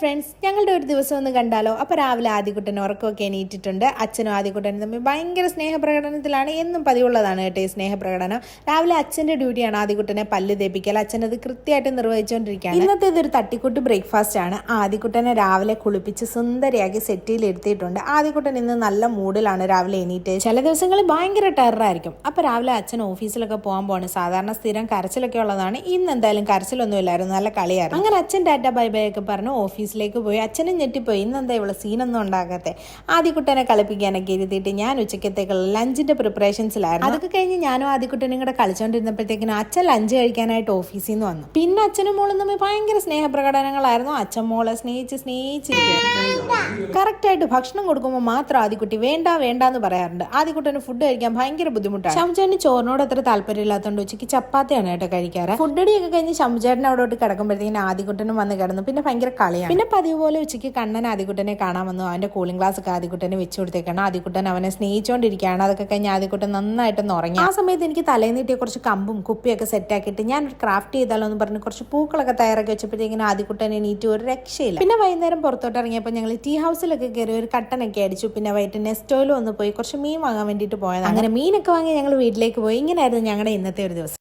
Friends ഞങ്ങളുടെ ഒരു ദിവസം ഒന്ന് കണ്ടാലോ? അപ്പോൾ രാവിലെ ആദ്യക്കുട്ടൻ ഉറക്കമൊക്കെ എണീറ്റിട്ടുണ്ട്. അച്ഛനും ആദ്യക്കുട്ടനും തമ്മിൽ ഭയങ്കര സ്നേഹപ്രകടനത്തിലാണ്. എന്നും പതിവുള്ളതാണ് കേട്ടോ ഈ സ്നേഹപ്രകടനം. രാവിലെ അച്ഛന്റെ ഡ്യൂട്ടിയാണ് ആദ്യക്കുട്ടനെ പല്ല് തേപ്പിക്കൽ. അച്ഛൻ അത് കൃത്യമായിട്ട് നിർവഹിച്ചുകൊണ്ടിരിക്കുകയാണ് ഇന്നത്തെ ഇതൊരു തട്ടിക്കൂട്ട് ബ്രേക്ക്ഫാസ്റ്റ് ആണ്. ആദ്യക്കുട്ടനെ രാവിലെ കുളിപ്പിച്ച് സുന്ദരിയാക്കി സെറ്റിയിൽ എടുത്തിട്ടുണ്ട്. ആദ്യക്കുട്ടൻ ഇന്ന് നല്ല മൂഡിലാണ് രാവിലെ എണീറ്റ്. ചില ദിവസങ്ങളിൽ ഭയങ്കര ടെററായിരിക്കും. അപ്പോൾ രാവിലെ അച്ഛൻ ഓഫീസിലൊക്കെ പോകാൻ പോകണം സാധാരണ സ്ഥിരം കരച്ചിലൊക്കെ ഉള്ളതാണ്. ഇന്ന് എന്തായാലും കരച്ചിലൊന്നും ഇല്ലായിരുന്നു നല്ല കളിയായിരുന്നു. അങ്ങനെ അച്ഛൻ ടാറ്റ ബൈ ബൈ ഒക്കെ പറഞ്ഞു. ഓഫീസിലേക്ക് പോയി. അച്ഛനും ഞെട്ടിപ്പോയി. ഇന്നെന്താ ഇവിടെ സീനൊന്നും ഉണ്ടാകാത്തെ? ആദ്യക്കുട്ടനെ കളിപ്പിക്കാനൊക്കെ ഇരുത്തിയിട്ട് ഞാൻ ഉച്ചക്കത്തേക്കുള്ള ലഞ്ചിന്റെ പ്രിപ്പറേഷൻസിലായിരുന്നു അതൊക്കെ കഴിഞ്ഞ് ഞാനും ആദ്യക്കുട്ടനും കൂടെ കളിച്ചോണ്ടിരുന്നപ്പോഴത്തേക്കിനും അച്ഛൻ ലഞ്ച് കഴിക്കാനായിട്ട് ഓഫീസിൽ നിന്ന് വന്നു. പിന്നെ അച്ഛനും മോളും തമ്മിൽ ഭയങ്കര സ്നേഹപ്രകടനങ്ങളായിരുന്നു. അച്ഛൻ മോളെ സ്നേഹിച്ച് സ്നേഹിച്ചിരിക്കുക കറക്റ്റായിട്ട് ഭക്ഷണം കൊടുക്കുമ്പോൾ മാത്രം ആദ്യക്കുട്ടി വേണ്ട വേണ്ട എന്ന് പറയാറുണ്ട്. ആദ്യക്കുട്ടന് ഫുഡ് കഴിക്കാൻ ഭയങ്കര ബുദ്ധിമുട്ടാണ്. ശംചേട്ടന് ചോറിനോട് അത്ര താല്പര്യമില്ലാത്തതുകൊണ്ട് ഉച്ചയ്ക്ക് ചപ്പാത്തിയാണ് കേട്ടോ കഴിക്കാറ്. ഫുഡടിയൊക്കെ കഴിഞ്ഞ് ശംചേട്ടൻ അവിടോട്ട് കിടക്കുമ്പോഴത്തേക്കും ആദ്യക്കുട്ടനും വന്ന് കിടന്നു. പിന്നെ ഭയങ്കര കളിയാണ്. പിന്നെ പതിവ് പോലെ ഉച്ചയ്ക്ക് കണ്ണൻ ആദ്യക്കുട്ടനെ കാണാൻ വന്നു. അവന്റെ കൂളിംഗ് ഗ്ലാസ് ഒക്കെ ആദ്യക്കുട്ടനെ വെച്ച് കൊടുത്തേക്കാണ്. ആദ്യക്കുട്ടൻ അവനെ സ്നേഹിച്ചുകൊണ്ടിരിക്കുകയാണ് അതൊക്കെ കഴിഞ്ഞ് ആദ്യക്കുട്ടൻ നന്നായിട്ടൊന്ന് ഉറങ്ങി. ആ സമയത്ത് എനിക്ക് തലേന്നീട്ടിയ കുറച്ച് കമ്പും കുപ്പിയൊക്കെ സെറ്റാക്കിയിട്ട് ഞാൻ ഒരു ക്രാഫ്റ്റ് ചെയ്താലോ എന്ന് പറഞ്ഞ് കുറച്ച് പൂക്കളൊക്കെ തയ്യാറാക്കി വെച്ചപ്പോഴത്തേക്കിനും ആദികുട്ടൻ എണീറ്റ് ഒരു രക്ഷയില്ല. പിന്നെ വൈകുന്നേരം പുറത്തോട്ട് ഇറങ്ങിയപ്പോൾ ഞങ്ങൾ ടീ ഹൗസിലൊക്കെ കയറി ഒരു കട്ടനൊക്കെ അടിച്ചു. പിന്നെ വൈകിട്ട് നെസ്റ്റോയിലും ഒന്ന് പോയി കുറച്ച് മീൻ വാങ്ങാൻ വേണ്ടിയിട്ട് പോയത് അങ്ങനെ മീനൊക്കെ വാങ്ങി ഞങ്ങൾ വീട്ടിലേക്ക് പോയി. ഇങ്ങനെയായിരുന്നു ഞങ്ങളുടെ ഇന്നത്തെ ഒരു ദിവസം.